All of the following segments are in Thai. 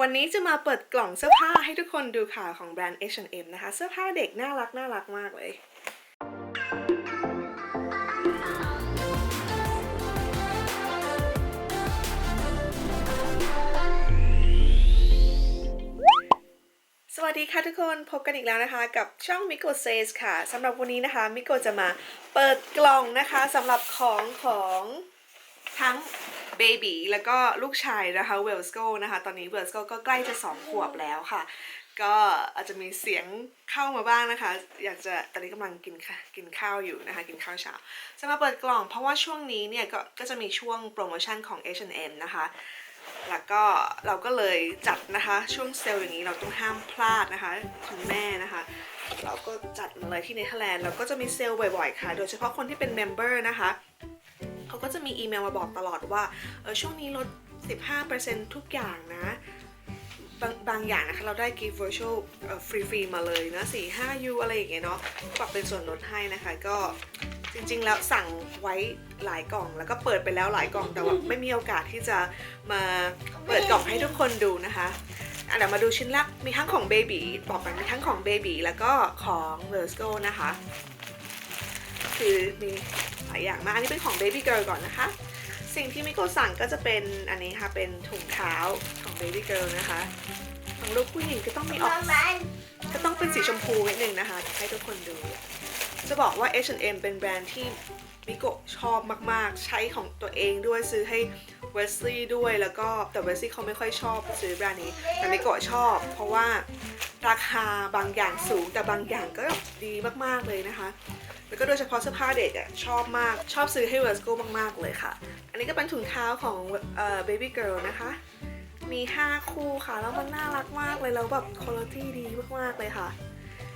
วันนี้จะมาเปิดกล่องเสื้อผ้าให้ทุกคนดูค่ะของแบรนด์ H&M นะคะ เสื้อผ้าเด็กน่ารักน่ารักมากเลยสวัสดีค่ะทุกคนพบกันอีกแล้วนะคะ กับช่อง Miko Says ค่ะสำหรับวันนี้นะคะมิโกจะมาเปิดกล่องนะคะสำหรับของของทั้ง เบบีแล้วก็ลูกชายนะคะเวลสโกนะคะ ตอนนี้เวลสโกก็ใกล้จะสองขวบแล้วค่ะ ก็อาจจะมีเสียงเข้ามาบ้างนะคะ อยากจะตอนนี้กำลังกินค่ะกินข้าวอยู่นะคะ กินข้าวเช้าจะมาเปิดกล่องเพราะว่าช่วงนี้เนี่ยก็ก็จะมีช่วงโปรโมชั่นของ H&M นะคะแล้วก็เราก็เลยจัดนะคะ ช่วงเซลล์อย่างนี้เราต้องห้ามพลาดนะคะคุณแม่นะคะ เราก็จัดมาเลยที่เนเธอร์แลนด์เราก็จะมีเซลล์บ่อยๆค่ะ โดยเฉพาะคนที่เป็นเมมเบอร์นะคะ เขาก็จะมีอีเมลมาบอกตลอดว่าเออช่วงนี้ลด 15%ทุกอย่างนะบางบางอย่างนะคะ เราได้ gift virtual ฟรีๆมาเลยนะ4 5 u อะไรอย่างเงี้ยเนาะปรับเป็นส่วนลดให้นะคะก็จริงๆ แล้วสั่งไว้หลายกล่อง แล้วก็เปิดไปแล้วหลายกล่องแต่ว่าไม่มีโอกาสที่จะมาเปิดกล่องให้ทุกคนดูนะคะอะเดี๋ยวมาดูชิ้นแรกมีทั้งของ Baby บอกกันมีทั้งของ Baby แล้วก็ของ v e r s c o นะคะ คือมีหลายอย่างมากอันนี้เป็นของ Baby Girl ก่อนนะคะ สิ่งที่มิโกสั่งก็จะเป็นอันนี้ค่ะ เป็นถุงเท้าของ Baby Girl นะคะของลูกผู้หญิงก็ต้องมีออกก็ต้องเป็นสีชมพูนิดนึงนะคะ ให้ทุกคนดู จะบอกว่า H&M เป็นแบรนด์ที่มิโกะชอบมากๆ ใช้ของตัวเองด้วยซื้อให้เวสลีย์ด้วยแล้วก็แต่เวสลีย์เขาไม่ค่อยชอบซื้อแบรนด์นี้ แต่มิโกะชอบ เพราะว่าราคาบางอย่างสูงแต่บางอย่างก็ดีมากๆเลยนะคะ แล้วก็โดยเฉพาะเสื้อผ้าเด็กอะชอบมาก ชอบซื้อให้เวสโกมาก ๆ เลยค่ะ อันนี้ก็เป็นถุงเท้าของเอ่อ baby girl นะคะ มี 5 คู่ค่ะ แล้วมันน่ารักมากเลย แล้วแบบคุณภาพดีมาก ๆ เลยค่ะ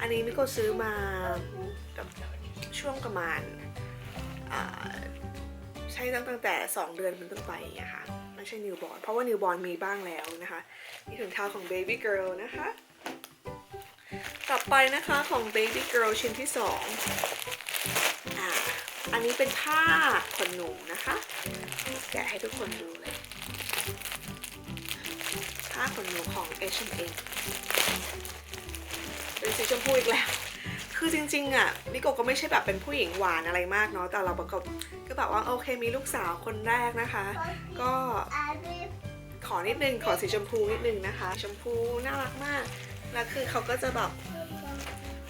อันนี้มิโกซื้อมากับช่วงประมาณใช้ตั้งแต่ 2 เดือนเป็นต้นไปอย่างเงี้ยค่ะไม่ใช่นิวบอ r n เพราะว่านิวบอ r n มีบ้างแล้วนะคะนี่ถุงเท้าของ baby girl นะคะ ต่อไปนะคะของ baby girl ชิ้นที่ 2 อ่าอันนี้เป็นผ้าขนหนูนะคะ แกะให้ทุกคนดูเลย ผ้าขนหนูของ H&M เป็นสีชมพูอีกแล้ว คือจริงๆอะมิโกก็ไม่ใช่แบบเป็นผู้หญิงหวานอะไรมากเนาะ แต่เราแบบก็ก็แบบว่าโอเคมีลูกสาวคนแรกนะคะ ก็ขอนิดนึงขอสีชมพูนิดนึงนะคะ ชมพูน่ารักมาก แล้วคือเขาก็จะแบบ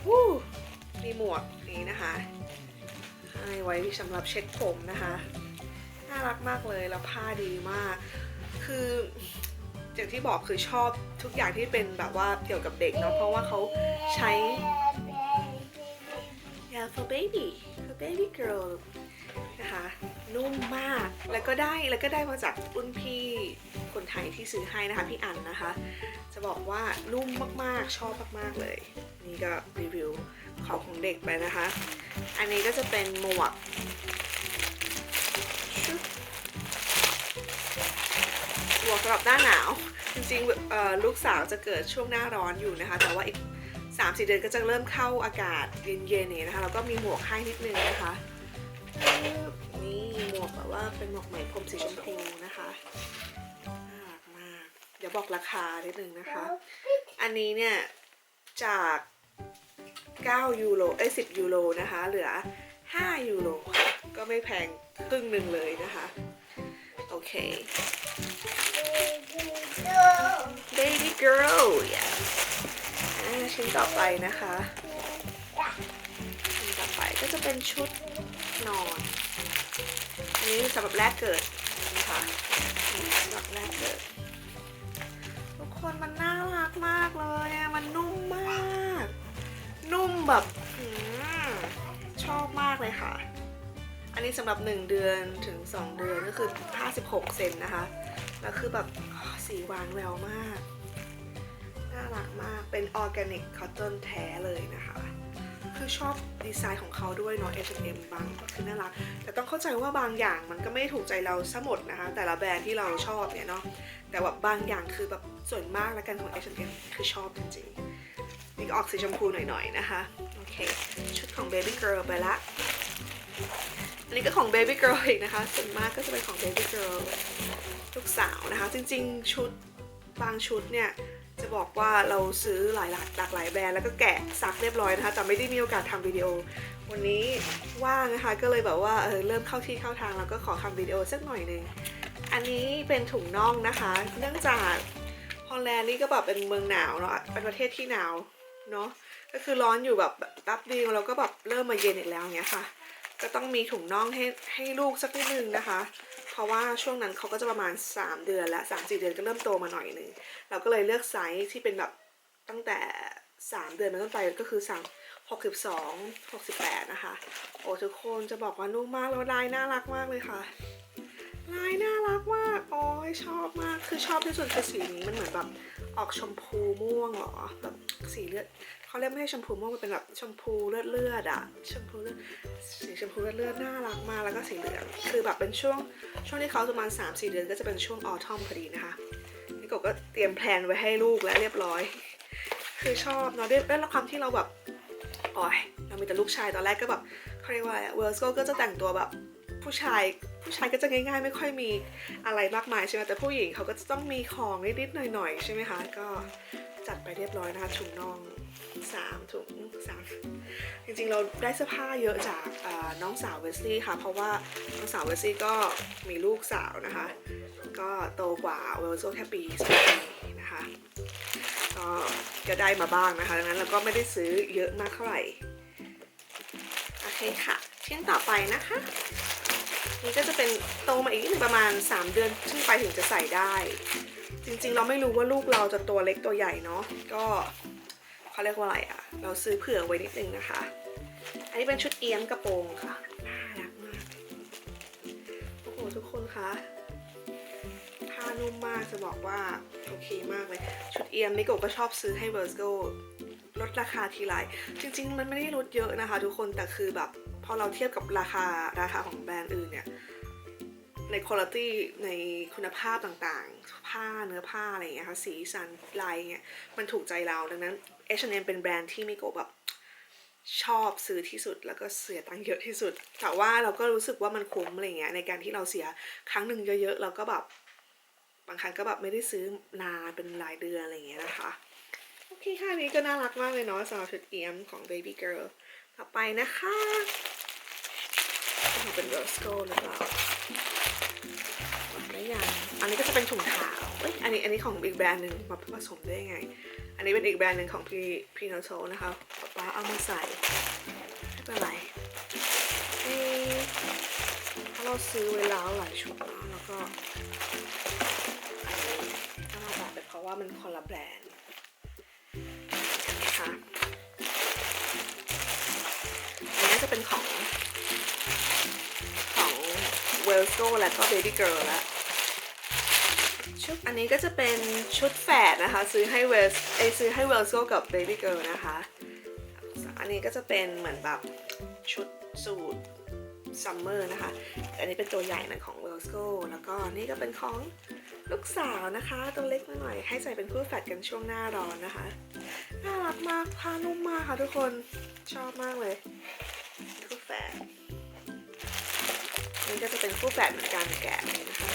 วู้มีหมวกนี้นะคะ ให้ไว้สำหรับเช็ดผมนะคะ น่ารักมากเลยแล้วผ้าดีมาก คืออย่างที่บอกคือชอบทุกอย่างที่เป็นแบบว่าเกี่ยวกับเด็กเนาะเพราะว่าเขาใช้ yeah for baby for baby girl นะคะนุ่มมากแล้วก็ได้แล้วก็ได้มาจากรุ่นพี่คนไทยที่ซื้อให้นะคะพี่อันนะคะ จะบอกว่านุ่มมากๆชอบมากๆเลย นี่ก็รีวิวของของเด็กไปนะคะ อันนี้ก็จะเป็นหมวกหมวกสำหรับหน้าหนาว จริงๆลูกสาวจะเกิดช่วงหน้าร้อนอยู่นะคะ แต่ว่าอีก3-4เดือนก็จะเริ่มเข้าอากาศเย็นๆเนี่ยนะคะแล้วก็มีหมวกให้นิดนึงนะคะนี่หมวกแบบว่าเป็นหมวกไหมพรมสีชมพูนะคะน่ากมากเดี๋ยวบอกราคานิดนึงนะคะ อันนี้เนี่ย จาก 9 ยูโรเอ้ย10 ยูโรนะคะ เหลือ 5 ยูโรก็ไม่แพงครึ่งหนึ่งเลยนะคะ โอเค baby girl yes อ่าชิ้นต่อไปนะคะชิ้นต่อไปก็จะเป็นชุดนอน อันนี้สำหรับแรกเกิดนะคะสำหรับแรกเกิด ทุกคนมันน่ารักมากเลยมันนุ่ม นุ่มแบบอชอบมากเลยค่ะ อันนี้สำหรับ 1 เดือนถึง 2 เดือนก็คือ 56 เซนนะคะ แล้วคือแบบสีหวานแววมาก น่ารักมาก เป็นออร์แกนิกคอตตอนแท้เลยนะคะคือชอบดีไซน์ของเขาด้วยเนาะ H&M บางคือน่ารัก แต่ต้องเข้าใจว่าบางอย่างมันก็ไม่ถูกใจเราซะหมดนะคะ แต่ละแบรนด์ที่เราชอบเนี่ยเนาะ แต่ว่าบางอย่างคือแบบส่วนมากแล้วกันของ H&M คือชอบจริงๆ นี่ก็ออกสีชมพูหน่อยๆนะคะ โอเค ชุดของ Baby Girl ไปละ อันนี้ก็ของ Baby Girl อีกนะคะส่วนมากก็จะเป็นของ Baby Girl ลูกสาวนะคะ จริงๆ ชุดบางชุดเนี่ย จะบอกว่าเราซื้อหลายหลากหลากหลายแบรนด์แล้วก็แกะซักเรียบร้อยนะคะ แต่ไม่ได้มีโอกาสทำวิดีโอ วันนี้ว่างนะคะ ก็เลยแบบว่าเออเริ่มเข้าที่เข้าทางแล้วก็ขอทำวิดีโอสักหน่อยหนึ่งอันนี้เป็นถุงน่องนะคะ เนื่องจากฮอลแลนด์นี่ก็แบบเป็นเมืองหนาวเนาะเป็นประเทศที่หนาว เนาะก็คือร้อนอยู่แบบแป๊บเดียวแล้วก็แบบเริ่มมาเย็นอีกแล้วเงี้ยค่ะ ก็ต้องมีถุงน่องให้ให้ลูกสักนิดนึงนะคะ เพราะว่าช่วงนั้นเขาก็จะประมาณ 3 เดือนและ3 4เดือนก็เริ่มโตมาหน่อยหนึ่งเราก็เลยเลือกไซส์ที่เป็นแบบตั้งแต่ 3 เดือนเป็นต้นไปก็คือสั่ง62 68 นะคะ โอ้ทุกคนจะบอกว่านุ่มมากแล้วลายน่ารักมากเลยค่ะ ลายน่ารักมากโอ้ยชอบมาก คือชอบที่สุดคือสีนี้มันเหมือนแบบออกชมพูม่วงเหรอแบบสีเลือดเขาเรียกไม่ใช่ชมพูม่วงมันเป็นแบบชมพูเลือดเลือดอะชมพูเลือดสีชมพูเลือดเลือดน่ารักมากแล้วก็สีเหลืองคือแบบเป็นช่วงช่วงที่เขาประมาณ3 4เดือนก็จะเป็นช่วงออทอมพอดีนะคะนี่กบก็เตรียมแพลนไว้ให้ลูกแล้วเรียบร้อย คือชอบเนาะด้วยด้วยความที่เราแบบอ้ยเรามีแต่ลูกชายตอนแรกก็แบบเขาเรียกว่าเวอร์สโกก็จะแต่งตัวแบบผู้ชาย ผู้ชายก็จะง่าย ๆ ไม่ค่อยมีอะไรมากมายใช่ไหมแต่ผู้หญิงเขาก็จะต้องมีของนิดๆหน่อยๆใช่ไหมคะก็จัดไปเรียบร้อยนะคะถุงน่องสามถุงสามจริงๆเราได้เสื้อผ้าเยอะจากน้องสาวเวสลี่ค่ะ เพราะว่าน้องสาวเวสลี่ก็มีลูกสาวนะคะ ก็โตกว่าเวลโซแค่ปีสองปีนะคะก็ก็ได้มาบ้างนะคะดังนั้นเราก็ไม่ได้ซื้อเยอะมากเท่าไหร่โอเคค่ะชิ้นต่อไปนะคะ นี่ก็จะเป็นโตมาอีกนิดนึงประมาณ 3 เดือนขึ้นไปถึงจะใส่ได้ จริงๆ เราไม่รู้ว่าลูกเราจะตัวเล็กตัวใหญ่เนาะก็เขาเรียกว่าอะไรอะเราซื้อเผื่อไว้นิดนึงนะคะ อันนี้เป็นชุดเอี้ยมกระโปรงค่ะน่ารักมากโอ้โหทุกคนคะผ้านุ่มมากจะบอกว่าโอเคมากเลยชุดเอียมมิโกก็ชอบซื้อให้เวอร์สโกลดราคาทีไรจริง ๆ มันไม่ได้ลดเยอะนะคะ ทุกคนแต่คือแบบ อเราเทียบกับราคาราคาของแบรนด์อื่นเนี่ยในคุณภาพในคุณภาพต่างๆ ผ้าเนื้อผ้าอะไรอย่างเงี้ยค่ะสีสันลายเงี้ยมันถูกใจเราดังนั้น H&M เป็นแบรนด์ที่มิโกแบบชอบซื้อที่สุดแล้วก็เสียตังค์เยอะที่สุด แต่ว่าเราก็รู้สึกว่ามันคุ้มอะไรเงี้ยในการที่เราเสียครั้งหนึ่งเยอะๆเราก็แบบบางครั้งก็แบบไม่ได้ซื้อนานเป็นหลายเดือนอะไรอย่างเงี้ยนะคะโอเคค่ะนี้ก็น่ารักมากเลยเนาะสำหรับชุดเอี้ยมของ baby girl ต่อไปนะคะ จะเป็น rose gold หรือเปล่าหมดได้ยังอันนี้ก็จะเป็นถุงเท้าเอ้ยอันนี้อันนี้ของอีกแบรนด์หนึ่งมาผสมได้ยังไง อันนี้เป็นอีกแบรนด์หนึ่งของพีพีโนโตนะคะป๊าเอามาใส่ไม่เป็นไรเอ๊ะเพราะเราซื้อไว้แล้วหลายชุดนะแล้วก็ถ้ามาแบอกเพราะว่ามันคนละแบรนด์นะคะอันนี้จะเป็นของ w e l s o และก็ Baby Girl ละชุดอันนี้ก็จะเป็นชุดแฝดนะคะ ซื้อให้ w e l s เอซื้อให้ w e l s o กับ Baby Girl นะคะ อันนี้ก็จะเป็นเหมือนแบบชุดสูทซัมเมอร์นะคะ อันนี้เป็นตัวใหญ่นะของ w e l s o แล้วก็นี่ก็เป็นของลูกสาวนะคะ ตัวเล็กมาหน่อย ให้ใส่เป็นคู่แฝดกันช่วงหน้าร้อนนะคะ น่ารักมากผ้านุ่มมากค่ะทุกคนชอบมากเลยคู่แฝด ก็จะเป็นคู่แฝดเหมือนกันแกะนะคะ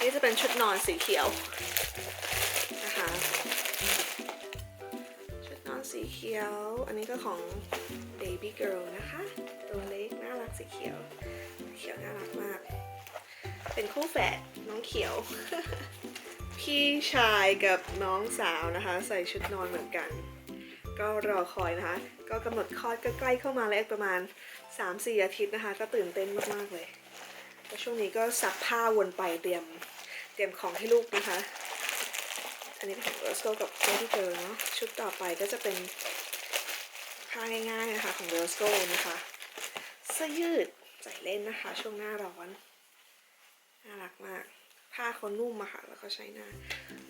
นี่จะเป็นชุดนอนสีเขียวนะคะชุดนอนสีเขียว อันนี้ก็ของ baby girl นะคะ ตัวเล็กน่ารักสีเขียว เขียวน่ารักมาก เป็นคู่แฝดน้องเขียว พี่ชายกับน้องสาวนะคะ ใส่ชุดนอนเหมือนกัน ก็รอคอยนะคะ ก็กำหนดคลอดก็ใกล้เข้ามาแล้วประมาณ 3-4 อาทิตย์นะคะ ก็ตื่นเต้นมาก ๆ เลยแล้วช่วงนี้ก็ซักผ้าวนไปเตรียมเตรียมของให้ลูกนะคะ อันนี้ของ r o s c o กับ Baby Girl เนาะชุดต่อไปก็จะเป็นผ้าง่ายๆนะคะของ r o s c o นะคะเสื้อยืดใส่เล่นนะคะ ช่วงหน้าร้อนน่ารักมาก ผ้าเขานุ่มอะค่ะ แล้วก็ใช้หน้า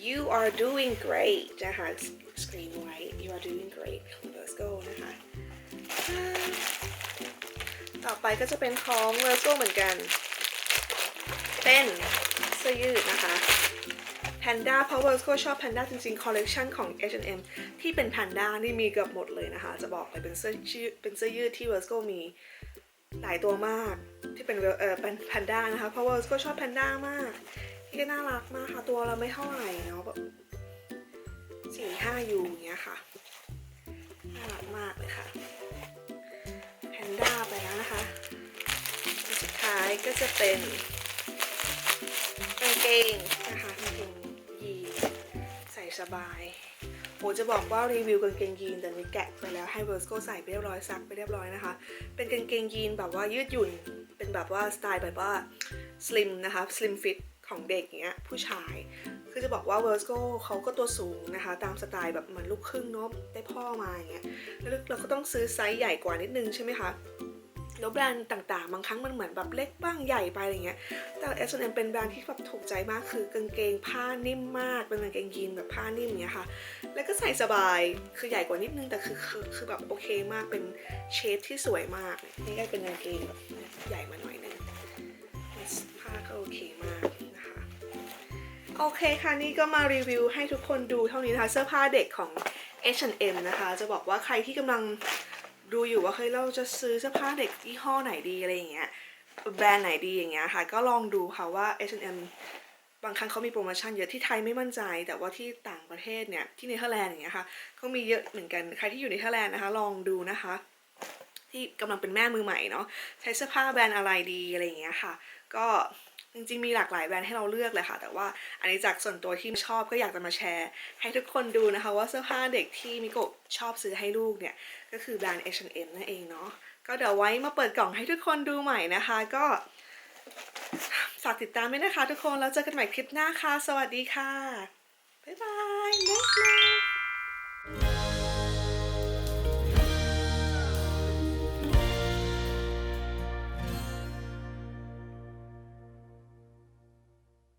you are doing great นะคะ screen white you are doing great ของ r o s c o นะคะ ต่อไปก็จะเป็นของ r o s c o เหมือนกัน เป็นเสื้อยืดนะคะแพนด้าเพราะว่าก็ชอบแพนด้าจริงๆ คอลเลกชันของ H&M ที่เป็นแพนด้านี่มีเกือบหมดเลยนะคะ จะบอกเลยเป็นเสื้อยืดเป็นเสื้อยืดที่เวอร์สโกมีหลายตัวมากที่เป็นเวลเออเป็นแพนด้านะคะเพราะว่าก็ชอบแพนด้ามาก ที่ก็น่ารักมากค่ะ ตัวเราไม่เท่าไหร่เนาะแบบสี่ห้ายูอย่างเงี้ยค่ะ น่ารักมากเลยค่ะแพนด้าไปแล้วนะคะสุดท้ายก็จะเป็นกางเกงนะคะกางเกงยีนใส่สบายโหจะบอกว่ารีวิวกางเกงยีนแต่นี้แกะไปแล้วให้เวอร์สโกใส่ไปเรียบร้อยซักไปเรียบร้อยนะคะ เป็นกางเกงยีนแบบว่ายืดหยุ่น เป็นแบบว่าสไตล์แบบว่าสลิมนะคะสลิมฟิต ของเด็กเงี้ยผู้ชาย คือจะบอกว่าเวอร์สโกเขาก็ตัวสูงนะคะ ตามสไตล์แบบเหมือนลูกครึ่งเนาะได้พ่อมาอย่างเงี้ยแล้วเราก็ต้องซื้อไซส์ใหญ่กว่านิดนึงใช่ไหมคะแล้วแบรนด์ต่างๆ บางครั้งมันเหมือนแบบเล็กบ้างใหญ่ไปอะไรเงี้ย แต่ H&M เป็นแบรนด์ที่แบบถูกใจมากคือกางเกงผ้านิ่มมาก เป็นกางเกงยีนแบบผ้านิ่มอย่างเงี้ยค่ะ แล้วก็ใส่สบาย คือใหญ่กว่านิดนึงแต่คือคือคือแบบโอเคมาก เป็นเชฟที่สวยมาก นี่ก็เป็นกางเกงแบบใหญ่มาหน่อยนึงผ้าก็โอเคมาก โอเคค่ะ นี่ก็มารีวิวให้ทุกคนดูเท่านี้นะคะ เสื้อผ้าเด็กของ H&M นะคะ จะบอกว่าใครที่กำลังดูอยู่ว่าเฮ้ยเราจะซื้อเสื้อผ้าเด็กยี่ห้อไหนดีอะไรอย่างเงี้ยแบรนด์ไหนดีอย่างเงี้ยค่ะ ก็ลองดูค่ะว่า H&M บางครั้งเขามีโปรโมชั่นเยอะที่ไทยไม่มั่นใจ แต่ว่าที่ต่างประเทศเนี่ย ที่เนเธอร์แลนด์อย่างเงี้ยค่ะก็มีเยอะเหมือนกันใครที่อยู่ในเนเธอร์แลนด์นะคะ ลองดูนะคะ ที่กำลังเป็นแม่มือใหม่เนาะใช้เสื้อผ้าแบรนด์อะไรดีอะไรอย่างเงี้ยค่ะ ก็จริงๆมีหลากหลายแบรนด์ให้เราเลือกเลยค่ะ แต่ว่าอันนี้จากส่วนตัวที่ชอบก็อยากจะมาแชร์ ให้ทุกคนดูนะคะ ว่าเสื้อผ้าเด็กที่มิโกะชอบซื้อให้ลูกเนี่ย ก็คือแบรนด์ H&M นั่นเองเนาะก็เดี๋ยวไว้มาเปิดกล่องให้ทุกคนดูใหม่นะคะ ก็ฝากติดตามด้วยนะคะทุกคนแล้วเจอกันใหม่คลิปหน้าค่ะ สวัสดีค่ะ บ๊ายบาย next